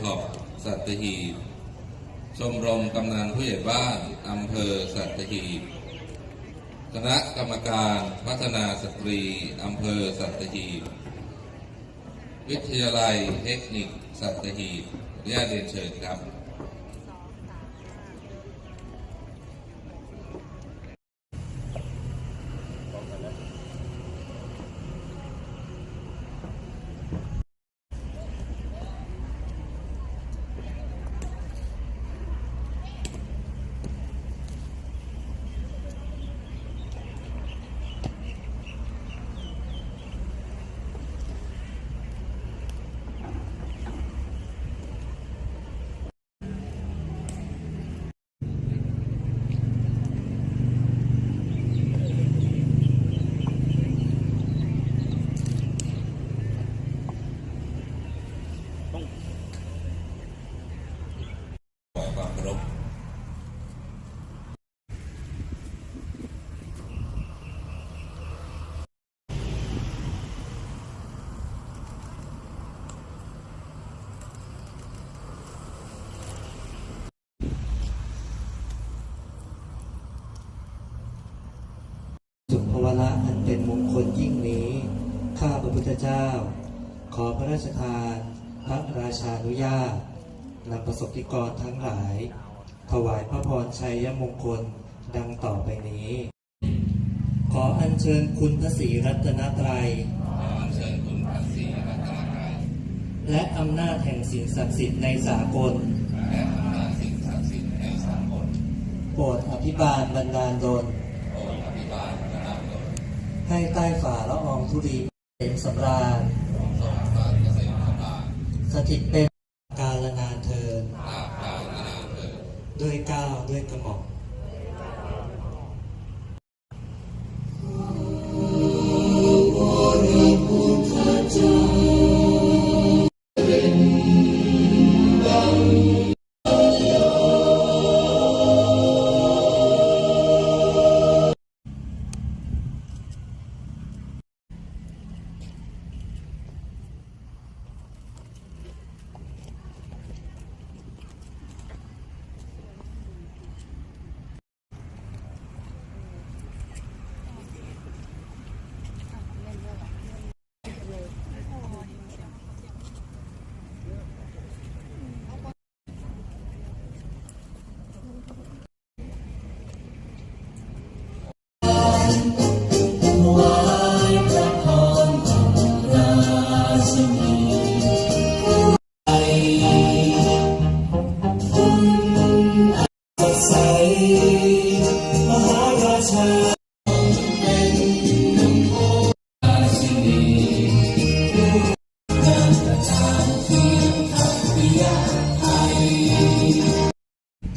ท็อปสัตหีบชมรมกำนันผู้ใหญ่บ้านอำเภอสัตหีบคณะกรรมการพัฒนาสตรีอำเภอสัตหีบวิทยาลัยเทคนิคสัตหีบขออนุญาตเรียนเชิญครับ ระอันเป็นมงคลยิ่งนี้ ข้าพระพุทธเจ้า ขอพระราชทาน พระราชานุญาตนำประสบนิกรทั้งหลาย ถวายพระพรชัยมงคลดังต่อไปนี้ ขออัญเชิญคุณพระศรีรัตนตรัยขอเชิญคุณพระศรีรัตรและอำนาจแห่งสิ่งศักดิ์สิทธิ์ในสากลและอำนาจสิ่งศักดิ์สิทธิ์แห่งสากลโปรดอภิบาลบรรดาลดล โปรดอภิบาลพระนามโดย ให้ใต้ฝ่าละอองธุลีเป็นสำราญสมบัติเกษตราลสถิตเป็นกาลนานเทินตรลนานเถิดด้วยก้าวด้วยกระหม่อม